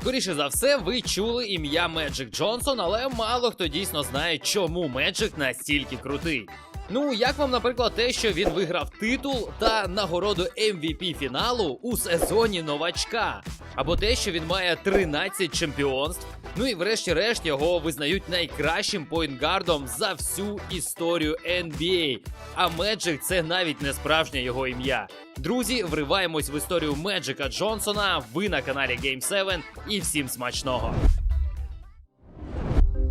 Скоріше за все, ви чули ім'я Меджик Джонсон, але мало хто дійсно знає, чому Меджик настільки крутий. Ну, як вам, наприклад, те, що він виграв титул та нагороду MVP фіналу у сезоні новачка, або те, що він має 13 чемпіонств. Ну і врешті-решт його визнають найкращим поінтгардом за всю історію NBA. А Меджик це навіть не справжнє його ім'я. Друзі, вриваємось в історію Меджика Джонсона. Ви на каналі Game 7 і всім смачного.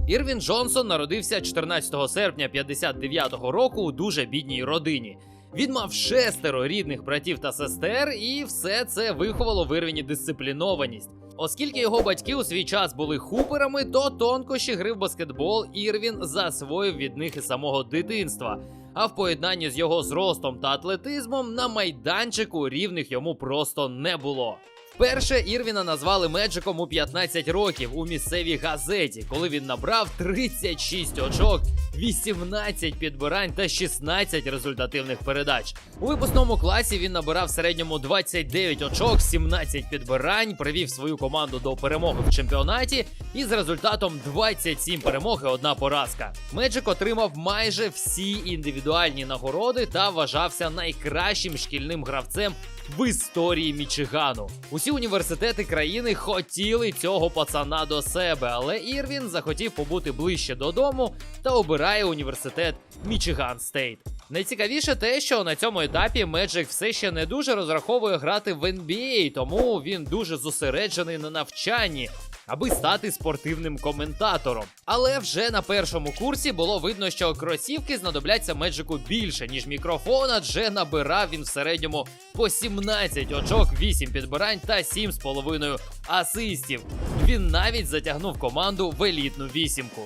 Ірвін Джонсон народився 14 серпня 59-го року у дуже бідній родині. Він мав шестеро рідних братів та сестер, і все це виховало в Ірвіні дисциплінованість. Оскільки його батьки у свій час були хуперами, то тонкощі гри в баскетбол Ірвін засвоїв від них із самого дитинства. А в поєднанні з його зростом та атлетизмом на майданчику рівних йому просто не було. Вперше Ірвіна назвали Меджиком у 15 років у місцевій газеті, коли він набрав 36 очок, 18 підбирань та 16 результативних передач. У випускному класі він набирав в середньому 29 очок, 17 підбирань, привів свою команду до перемоги в чемпіонаті і з результатом 27 перемог і одна поразка. Меджик отримав майже всі індивідуальні нагороди та вважався найкращим шкільним гравцем в історії Мічигану. Усі університети країни хотіли цього пацана до себе, але Ірвін захотів побути ближче додому та обирає університет Мічиган Стейт. Найцікавіше те, що на цьому етапі Меджик все ще не дуже розраховує грати в NBA, тому він дуже зосереджений на навчанні. Аби стати спортивним коментатором. Але вже на першому курсі було видно, що кросівки знадобляться Меджику більше, ніж мікрофон, адже набирав він в середньому по 17 очок, 8 підбирань та 7,5 асистів. Він навіть затягнув команду в елітну вісімку.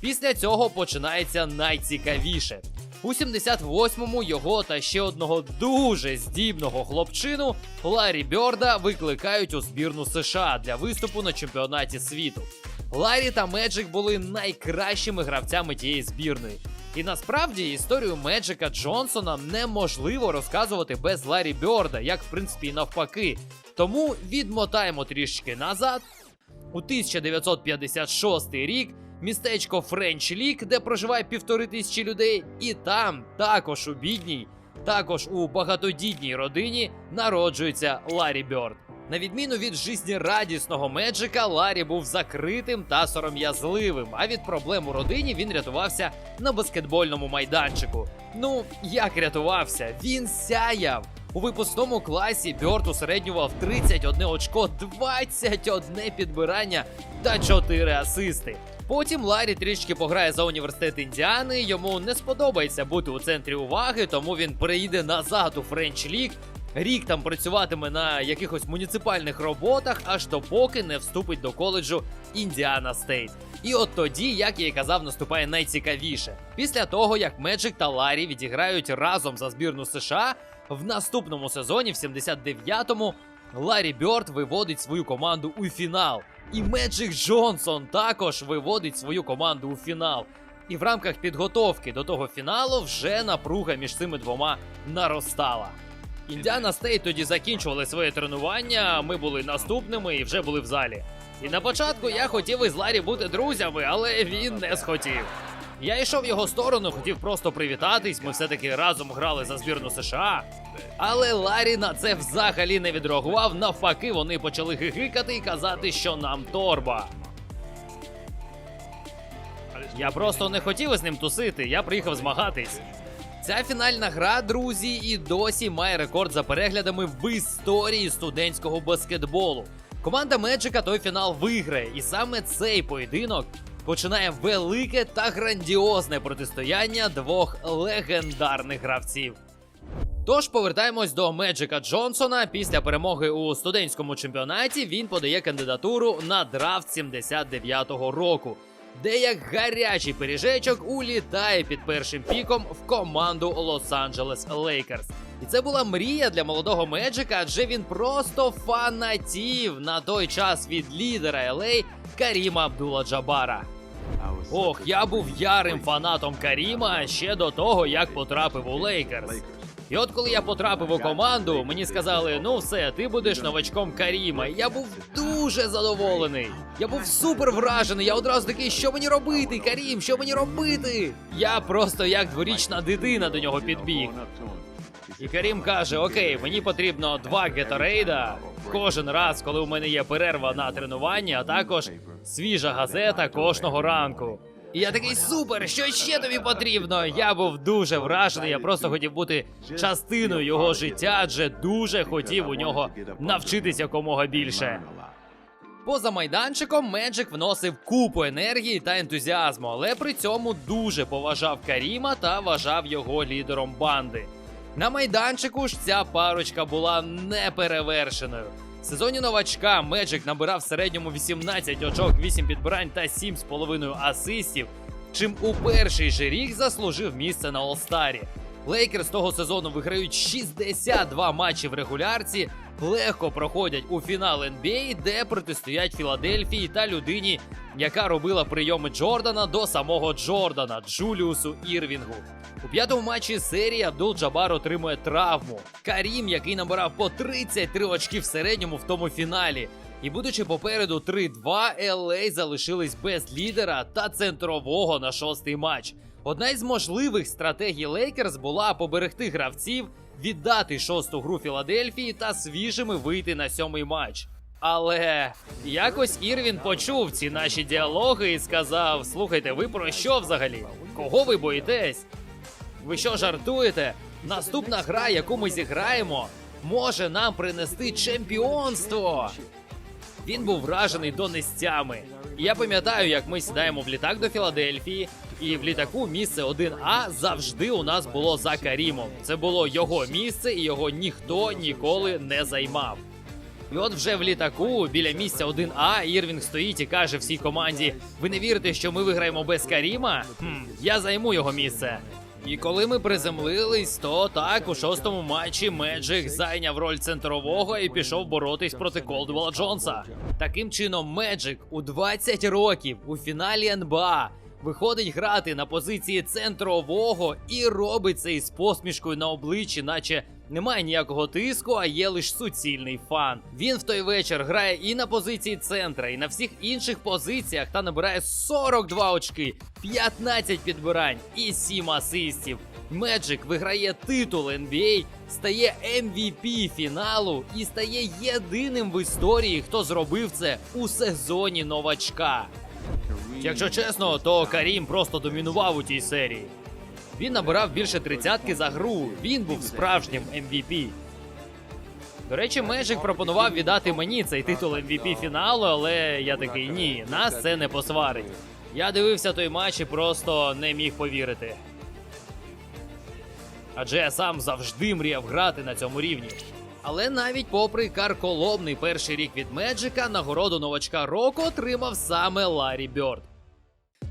Після цього починається найцікавіше. У 78-му його та ще одного дуже здібного хлопчину Ларі Бьорда викликають у збірну США для виступу на чемпіонаті світу. Ларі та Меджик були найкращими гравцями тієї збірної. І насправді історію Меджика Джонсона неможливо розказувати без Ларі Бьорда, як в принципі і навпаки. Тому відмотаємо трішки назад. У 1956 рік містечко Френч Лік, де проживає півтори тисячі людей, і там, також у бідній, також у багатодітній родині, народжується Ларі Бьорд. На відміну від жизнерадісного Меджика, Ларі був закритим та сором'язливим. А від проблем у родині він рятувався на баскетбольному майданчику. Ну, як рятувався? Він сяяв. У випускному класі Бьорд усереднював 31 очко, 21 підбирання та 4 асисти. Потім Ларі трішки пограє за університет Індіани. Йому не сподобається бути у центрі уваги, тому він переїде назад у Френч Ліг. Рік там працюватиме на якихось муніципальних роботах, аж допоки не вступить до коледжу Індіана Стейт. І от тоді, як я і казав, наступає найцікавіше. Після того, як Меджик та Ларі відіграють разом за збірну США, в наступному сезоні, в 79-му, Ларі Бьорд виводить свою команду у фінал. І Меджик Джонсон також виводить свою команду у фінал. І в рамках підготовки до того фіналу вже напруга між цими двома наростала. Індіана Стейт тоді закінчували своє тренування. Ми були наступними і вже були в залі. І на початку я хотів із Ларі бути друзями, але він не схотів. Я йшов в його сторону, хотів просто привітатись. Ми все-таки разом грали за збірну США. Але Ларі на це взагалі не відреагував. Навпаки, вони почали гигикати і казати, що нам торба. Я просто не хотів із ним тусити, я приїхав змагатись. Ця фінальна гра, друзі, і досі має рекорд за переглядами в історії студентського баскетболу. Команда Меджика той фінал виграє, і саме цей поєдинок починає велике та грандіозне протистояння двох легендарних гравців. Тож повертаємось до Меджика Джонсона. Після перемоги у студентському чемпіонаті він подає кандидатуру на драфт 79-го року, де як гарячий пиріжечок улітає під першим піком в команду Лос-Анджелес Лейкерс. І це була мрія для молодого Меджика, адже він просто фанатів на той час від лідера LA Каріма Абдула Джабара. Ох, я був ярим фанатом Каріма ще до того, як потрапив у Лейкерс. І от коли я потрапив у команду, мені сказали: ну все, ти будеш новачком Каріма. Я був дуже задоволений. Я був супер вражений. Я одразу такий, що мені робити, Карім, що мені робити? Я просто як дворічна дитина до нього підбіг. І Карім каже: Окей, мені потрібно два геторейда кожен раз, коли у мене є перерва на тренуванні, а також свіжа газета кожного ранку. І я такий супер, що ще тобі потрібно? Я був дуже вражений. Я просто хотів бути частиною його життя, адже дуже хотів у нього навчитися якомога більше. Поза майданчиком Меджик вносив купу енергії та ентузіазму, але при цьому дуже поважав Каріма та вважав його лідером банди. На майданчику ж ця парочка була неперевершеною. В сезоні новачка Меджик набирав в середньому 18 очок, 8 підбирань та 7,5 асистів, чим у перший же рік заслужив місце на Олстарі. Лейкерс того сезону виграють 62 матчі в регулярці, легко проходять у фінал NBA, де протистоять Філадельфії та людині, яка робила прийоми Джордана до самого Джордана Джуліусу Ірвінгу. У п'ятому матчі серії Абдул Джабар отримує травму. Карім, який набирав по 33 очки в середньому в тому фіналі. І будучи попереду 3-2, LA залишились без лідера та центрового на шостий матч. Одна із можливих стратегій Лейкерс була поберегти гравців, віддати шосту гру Філадельфії та свіжими вийти на сьомий матч. Але якось Ірвін почув ці наші діалоги і сказав: Слухайте, ви про що взагалі? Кого ви боїтесь? Ви що жартуєте? Наступна гра, яку ми зіграємо, може нам принести чемпіонство. Він був вражений до нестями. Я пам'ятаю, як ми сідаємо в літак до Філадельфії, і в літаку місце 1А завжди у нас було за Карімом. Це було його місце, і його ніхто ніколи не займав. І от вже в літаку біля місця 1А Ірвінг стоїть і каже всій команді: Ви не вірите, що ми виграємо без Каріма? Хм, я займу його місце. І коли ми приземлились, то так у шостому матчі Меджик зайняв роль центрового і пішов боротись проти Колдвелла Джонса. Таким чином, Меджик у 20 років у фіналі НБА виходить грати на позиції центрового і робить це із посмішкою на обличчі, наче немає ніякого тиску, а є лише суцільний фан. Він в той вечір грає і на позиції центра, і на всіх інших позиціях та набирає 42 очки, 15 підбирань і 7 асистів. Меджик виграє титул NBA, стає MVP фіналу і стає єдиним в історії, хто зробив це у сезоні новачка. Якщо чесно, то Карім просто домінував у тій серії. Він набирав більше тридцятки за гру. Він був справжнім MVP. До речі, Меджик пропонував віддати мені цей титул MVP фіналу, але я такий ні, нас це не посварить. Я дивився той матч і просто не міг повірити. Адже я сам завжди мріяв грати на цьому рівні. Але навіть попри карколомний перший рік від Меджика, нагороду новачка року отримав саме Ларі Бьорд.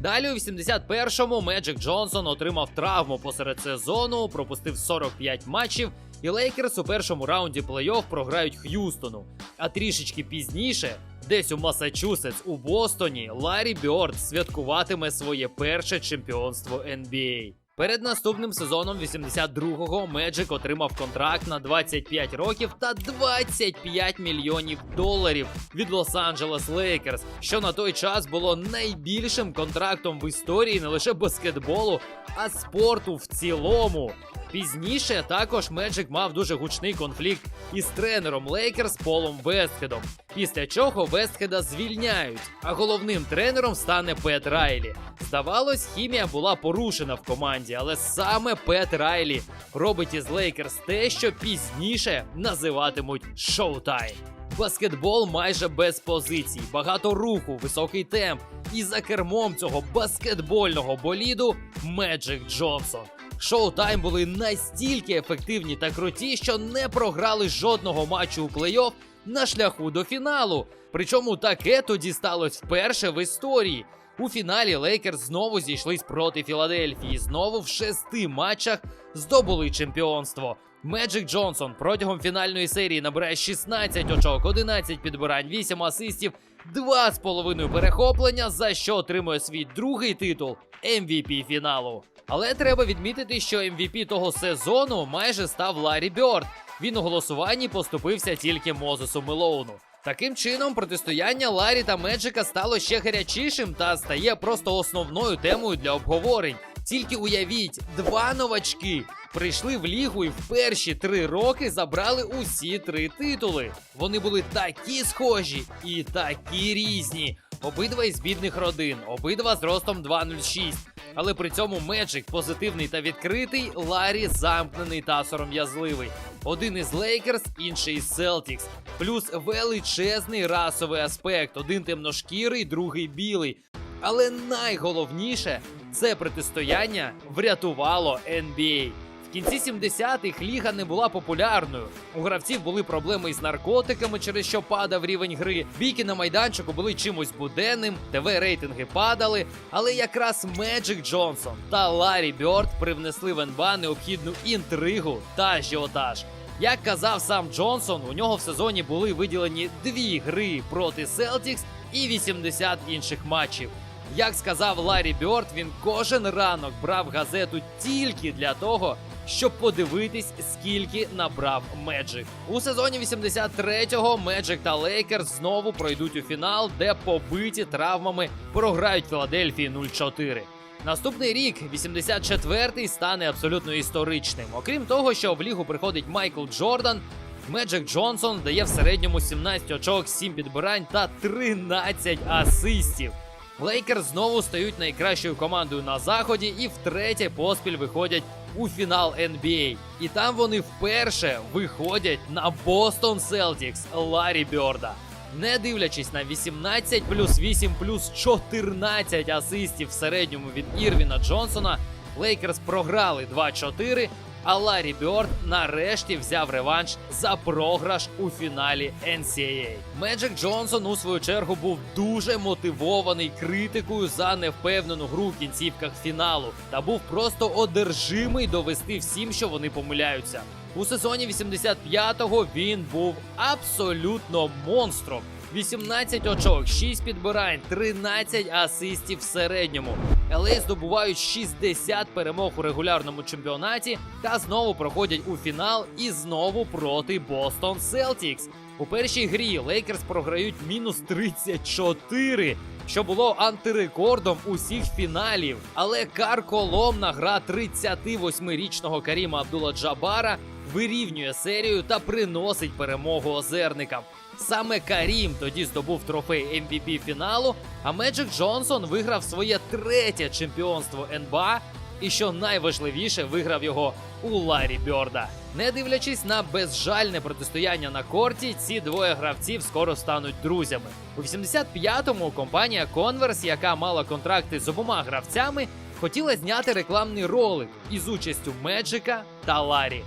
Далі у 81-му Меджик Джонсон отримав травму посеред сезону, пропустив 45 матчів, і Лейкерс у першому раунді плей-офф програють Х'юстону. А трішечки пізніше, десь у Масачусетс у Бостоні, Ларі Бьорд святкуватиме своє перше чемпіонство NBA. Перед наступним сезоном 82-го Меджик отримав контракт на 25 років та 25 мільйонів доларів від Лос-Анджелес Лейкерс, що на той час було найбільшим контрактом в історії не лише баскетболу, а спорту в цілому. Пізніше також Меджик мав дуже гучний конфлікт із тренером Лейкерс Полом Вестхедом, після чого Вестхеда звільняють, а головним тренером стане Пет Райлі. Здавалось, хімія була порушена в команді, але саме Пет Райлі робить із Лейкерс те, що пізніше називатимуть шоу-тайм. Баскетбол майже без позицій, багато руху, високий темп. І за кермом цього баскетбольного боліду Меджик Джонсон. Шоу-тайм були настільки ефективні та круті, що не програли жодного матчу у плей-офф на шляху до фіналу. Причому таке тоді сталося вперше в історії. У фіналі Лейкерс знову зійшлись проти Філадельфії. Знову в шести матчах здобули чемпіонство. Меджик Джонсон протягом фінальної серії набирає 16 очок, 11 підбирань, 8 асистів, 2,5 перехоплення, за що отримує свій другий титул MVP фіналу. Але треба відмітити, що MVP того сезону майже став Ларі Бьорд. Він у голосуванні поступився тільки Мозесу Мелоуну. Таким чином, протистояння Ларі та Меджика стало ще гарячішим та стає просто основною темою для обговорень. Тільки уявіть, два новачки прийшли в лігу і в перші три роки забрали усі три титули. Вони були такі схожі і такі різні. Обидва із бідних родин, обидва з ростом 2.06. Але при цьому Меджик позитивний та відкритий, Ларі замкнений та сором'язливий. Один із Лейкерс, інший із Селтікс. Плюс величезний расовий аспект: один темношкірий, другий білий. Але найголовніше це протистояння врятувало NBA. В кінці 70-х ліга не була популярною. У гравців були проблеми із наркотиками, через що падав рівень гри. Бійки на майданчику були чимось буденним, ТВ-рейтинги падали. Але якраз Меджик Джонсон та Ларі Бьорд привнесли в НБА необхідну інтригу та ажіотаж. Як казав сам Джонсон, у нього в сезоні були виділені дві гри проти Селтікс і 80 інших матчів. Як сказав Ларі Бьорд, він кожен ранок брав газету тільки для того, щоб подивитись, скільки набрав Меджик. У сезоні 83-го Меджик та Лейкерс знову пройдуть у фінал, де побиті травмами програють Філадельфії 0-4. Наступний рік, 84-й, стане абсолютно історичним. Окрім того, що в лігу приходить Майкл Джордан, Меджик Джонсон дає в середньому 17 очок, 7 підбирань та 13 асистів. Лейкерс знову стають найкращою командою на заході і втретє поспіль виходять у фінал NBA. І там вони вперше виходять на Бостон Селтікс Ларі Бьорда. Не дивлячись на 18 плюс 8 плюс 14 асистів в середньому від Ірвіна Джонсона, Лейкерс програли 2-4, а Ларі Бьорд нарешті взяв реванш за програш у фіналі NCAA. Меджик Джонсон у свою чергу був дуже мотивований критикою за невпевнену гру в кінцівках фіналу та був просто одержимий довести всім, що вони помиляються. У сезоні 85-го він був абсолютно монстром. 18 очок, 6 підбирань, 13 асистів в середньому. LA здобувають 60 перемог у регулярному чемпіонаті та знову проходять у фінал і знову проти Бостон Селтікс. У першій грі Лейкерс програють мінус 34, що було антирекордом усіх фіналів. Але карколомна гра 38-річного Каріма Абдула Джабара вирівнює серію та приносить перемогу озерникам. Саме Карім тоді здобув трофей MVP фіналу, а Меджик Джонсон виграв своє третє чемпіонство НБА і що найважливіше, виграв його у Ларі Бьорда. Не дивлячись на безжальне протистояння на корті, ці двоє гравців скоро стануть друзями. У 85-му компанія Converse, яка мала контракти з обома гравцями, хотіла зняти рекламний ролик із участю Меджика та Ларі.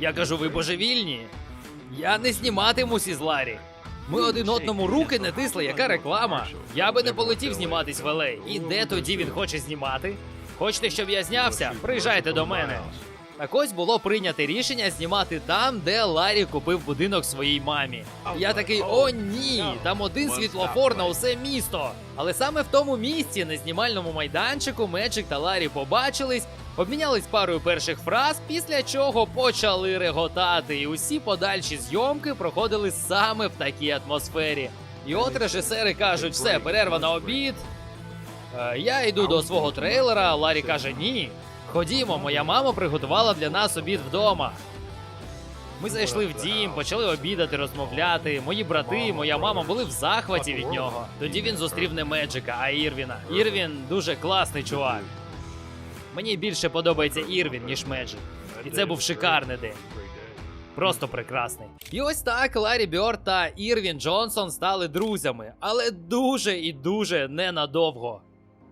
Я кажу, ви божевільні? Я не зніматимусь із Ларі. Ми один одному руки не тисли, яка реклама. Я би не полетів зніматись в LA. І де тоді він хоче знімати? Хочете, щоб я знявся? Приїжджайте до мене. Так ось було прийнято рішення знімати там, де Ларі купив будинок своїй мамі. Я такий: о, ні, там один світлофор на усе місто. Але саме в тому місці, на знімальному майданчику, Меджик та Ларі побачились, обмінялись парою перших фраз, після чого почали реготати. І усі подальші зйомки проходили саме в такій атмосфері. І от режисери кажуть, все, перерва на обід. Е, Я йду до свого трейлера. Ларі каже: ні. Ходімо, моя мама приготувала для нас обід вдома. Ми зайшли в дім, почали обідати, розмовляти. Мої брати, моя мама були в захваті від нього. Тоді він зустрів не Меджика, а Ірвіна. Ірвін дуже класний чувак. Мені більше подобається Ірвін, ніж Меджик. І це був шикарний день. Просто прекрасний. І ось так Ларі Бьорд та Ірвін Джонсон стали друзями, але дуже і дуже ненадовго.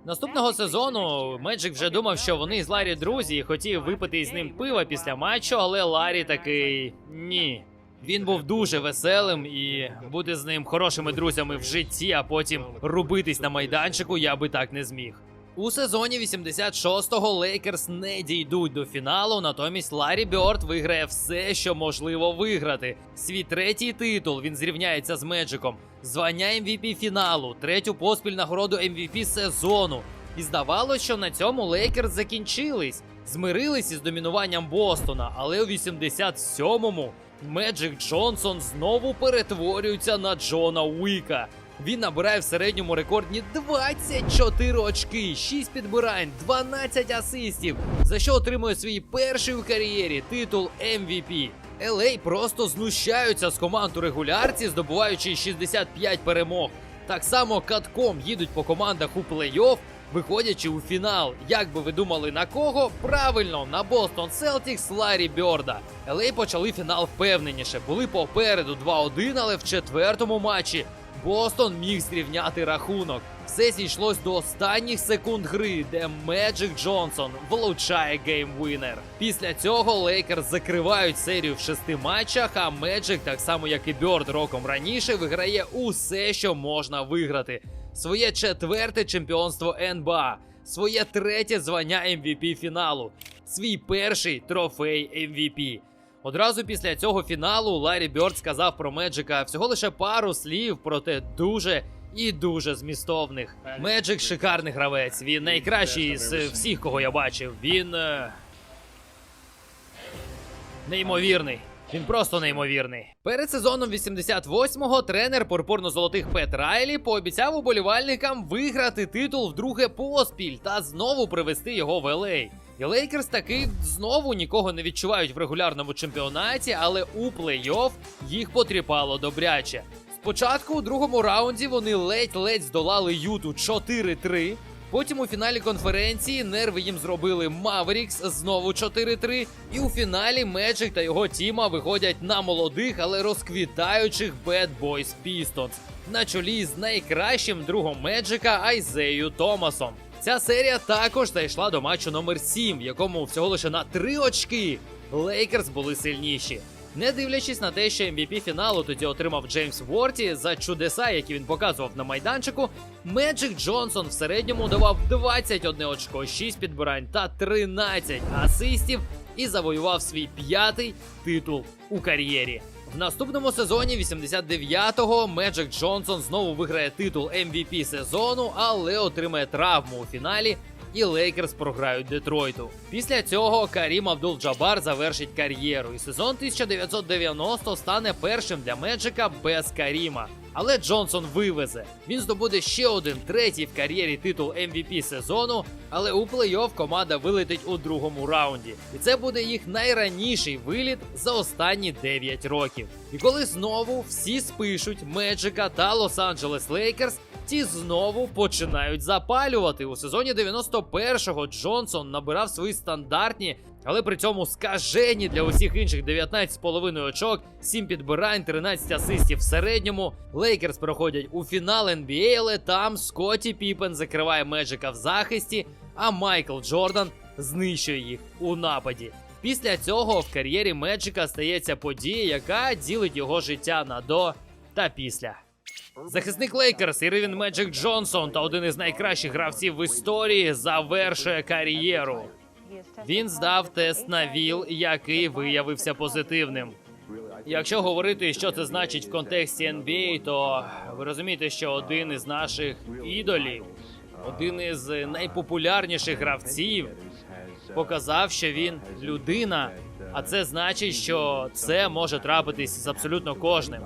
Наступного сезону Меджик вже думав, що вони з Ларі друзі і хотів випити із ним пива після матчу, але Ларі такий ні. Він був дуже веселим і бути з ним хорошими друзями в житті, а потім рубитись на майданчику я би так не зміг. У сезоні 86-го Лейкерс не дійдуть до фіналу, натомість Ларі Бьорд виграє все, що можливо виграти. Свій третій титул він зрівняється з Меджиком, звання MVP фіналу, третю поспіль нагороду MVP сезону. І здавалося, що на цьому Лейкерс закінчились, змирились із домінуванням Бостона, але у 87-му Меджик Джонсон знову перетворюється на Джона Уіка. Він набирає в середньому рекордні 24 очки, 6 підбирань, 12 асистів, за що отримує свій перший у кар'єрі титул MVP. LA просто знущаються з команд у регулярці, здобуваючи 65 перемог. Так само катком їдуть по командах у плей-офф, виходячи у фінал. Як би ви думали на кого? Правильно, на Бостон Селтікс Ларі Бьорда. LA почали фінал впевненіше, були попереду 2-1, але в четвертому матчі Бостон міг зрівняти рахунок. Все зійшлось до останніх секунд гри, де Меджик Джонсон влучає геймвінер. Після цього Лейкерс закривають серію в шести матчах, а Меджик, так само як і Бьорд роком раніше, виграє усе, що можна виграти. Своє четверте чемпіонство НБА, своє третє звання MVP фіналу, свій перший трофей MVP. Одразу після цього фіналу Ларі Бьорд сказав про Меджика всього лише пару слів, проте дуже і дуже змістовних. Меджик шикарний гравець. Він найкращий з всіх, кого я бачив. Він. е, Неймовірний. Він просто неймовірний. Перед сезоном 88-го тренер пурпурно-золотих Пет Райлі пообіцяв уболівальникам виграти титул вдруге поспіль та знову привести його в ЛА. І Лейкерс таки знову нікого не відчувають в регулярному чемпіонаті, але у плей-офф їх потріпало добряче. Спочатку у другому раунді вони ледь-ледь здолали Юту 4-3. Потім у фіналі конференції нерви їм зробили Маверікс знову 4-3. І у фіналі Меджик та його тіма виходять на молодих, але розквітаючих Bad Boys Pistons на чолі з найкращим другом Меджика Айзею Томасом. Ця серія також зайшла до матчу номер 7, в якому всього лише на 3 очки Лейкерс були сильніші. Не дивлячись на те, що MVP фіналу тоді отримав Джеймс Ворті за чудеса, які він показував на майданчику, Меджик Джонсон в середньому давав 21 очко, 6 підбирань та 13 асистів і завоював свій п'ятий титул у кар'єрі. В наступному сезоні 89-го Меджик Джонсон знову виграє титул MVP сезону, але отримає травму у фіналі. І Лейкерс програють Детройту. Після цього Карім Абдул-Джабар завершить кар'єру, і сезон 1990 стане першим для Меджика без Каріма. Але Джонсон вивезе. Він здобуде ще один третій в кар'єрі титул MVP сезону, але у плей-офф команда вилетить у другому раунді. І це буде їх найраніший виліт за останні 9 років. І коли знову всі спишуть Меджика та Лос-Анджелес Лейкерс, ті знову починають запалювати. У сезоні 91-го Джонсон набирав свої стандартні, але при цьому скажені для усіх інших 19,5 очок, 7 підбирань, 13 асистів в середньому. Лейкерс проходять у фінал NBA, але там Скотті Піпен закриває Меджика в захисті, а Майкл Джордан знищує їх у нападі. Після цього в кар'єрі Меджика стається подія, яка ділить його життя на до та після. Захисник Лейкерс Ірвін Меджик Джонсон та один із найкращих гравців в історії завершує кар'єру. Він здав тест на ВІЛ, який виявився позитивним. Якщо говорити, що це значить в контексті NBA, то ви розумієте, що один із наших ідолів, один із найпопулярніших гравців, показав, що він людина. А це значить, що це може трапитись з абсолютно кожним.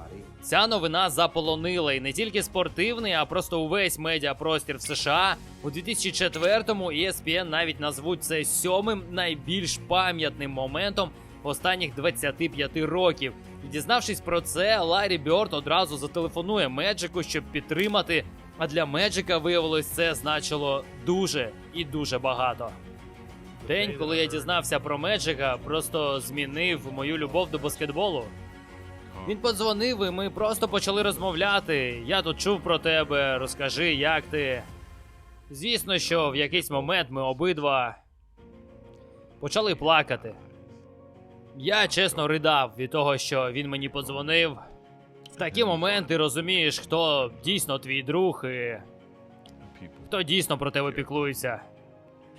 Ця новина заполонила і не тільки спортивний, а просто увесь медіапростір в США. У 2004-му ESPN навіть назвуть це сьомим найбільш пам'ятним моментом останніх 25 років. І дізнавшись про це, Ларі Бьорд одразу зателефонує Меджику, щоб підтримати. А для Меджика виявилось це значило дуже і дуже багато. День, коли я дізнався про Меджика, просто змінив мою любов до баскетболу. Він подзвонив, і ми просто почали розмовляти. Я тут чув про тебе, розкажи, як ти. Звісно, що в якийсь момент ми обидва почали плакати. Я чесно ридав від того, що він мені подзвонив. В такі моменти розумієш, хто дійсно твій друг, і хто дійсно про тебе піклується.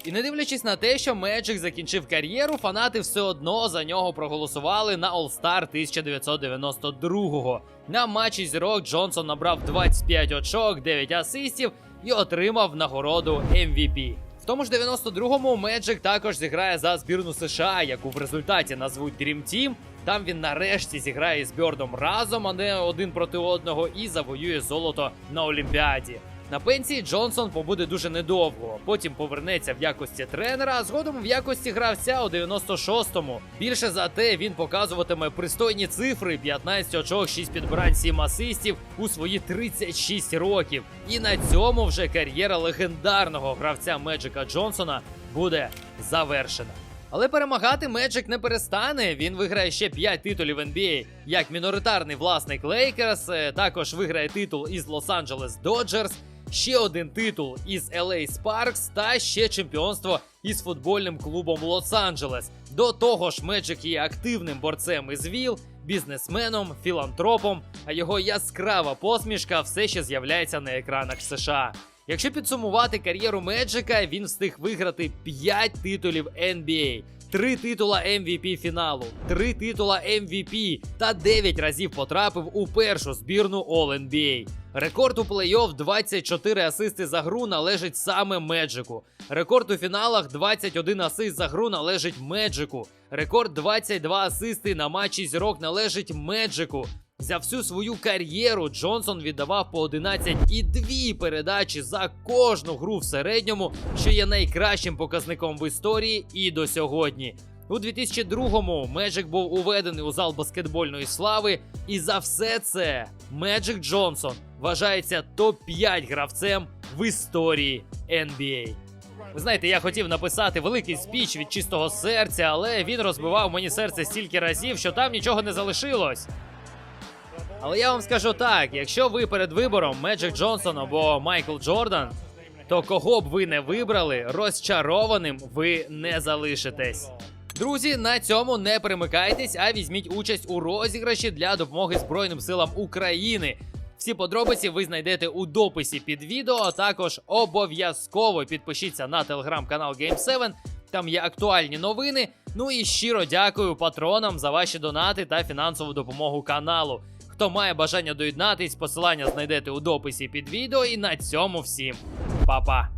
І не дивлячись на те, що Меджик закінчив кар'єру, фанати все одно за нього проголосували на All-Star 1992-го. На матчі зірок Джонсон набрав 25 очок, 9 асистів і отримав нагороду MVP. В тому ж 92-му Меджик також зіграє за збірну США, яку в результаті назвуть Dream Team. Там він нарешті зіграє з Бьордом разом, а не один проти одного, і завоює золото на Олімпіаді. На пенсії Джонсон побуде дуже недовго. Потім повернеться в якості тренера, а згодом в якості гравця у 96-му. Більше за те він показуватиме пристойні цифри: 15 очок, 6 підбирань, 7 асистів у свої 36 років. І на цьому вже кар'єра легендарного гравця Меджика Джонсона буде завершена. Але перемагати Меджик не перестане. Він виграє ще 5 титулів NBA. Як міноритарний власник Лейкерс, е, також виграє титул із Лос-Анджелес Доджерс, ще один титул із LA Sparks та ще чемпіонство із футбольним клубом Лос-Анджелес. До того ж, Меджик є активним борцем із ВІЛ, бізнесменом, філантропом, а його яскрава посмішка все ще з'являється на екранах США. Якщо підсумувати кар'єру Меджика, він встиг виграти 5 титулів NBA, 3 титула MVP фіналу, три титула MVP та 9 разів потрапив у першу збірну All-NBA. Рекорд у плей-офф 24 асисти за гру належить саме Меджику. Рекорд у фіналах 21 асист за гру належить Меджику. Рекорд 22 асисти на матчі зірок належить Меджику. За всю свою кар'єру Джонсон віддавав по 11 і 2 передачі за кожну гру в середньому, що є найкращим показником в історії і до сьогодні. У 2002-му Меджик був уведений у зал баскетбольної слави, і за все це Меджик Джонсон вважається топ-5 гравцем в історії NBA. Ви знаєте, я хотів написати великий спіч від чистого серця, але він розбивав мені серце стільки разів, що там нічого не залишилось. Але я вам скажу так: якщо ви перед вибором Меджик Джонсон або Майкл Джордан, то кого б ви не вибрали, розчарованим ви не залишитесь. Друзі, на цьому не перемикайтесь, а візьміть участь у розіграші для допомоги Збройним силам України. Всі подробиці ви знайдете у дописі під відео. а Також обов'язково підпишіться на телеграм-канал Game7. Там є актуальні новини. Ну і щиро дякую патронам за ваші донати та фінансову допомогу каналу. Хто має бажання доєднатись, посилання знайдете у дописі під відео. І на цьому всім па-па!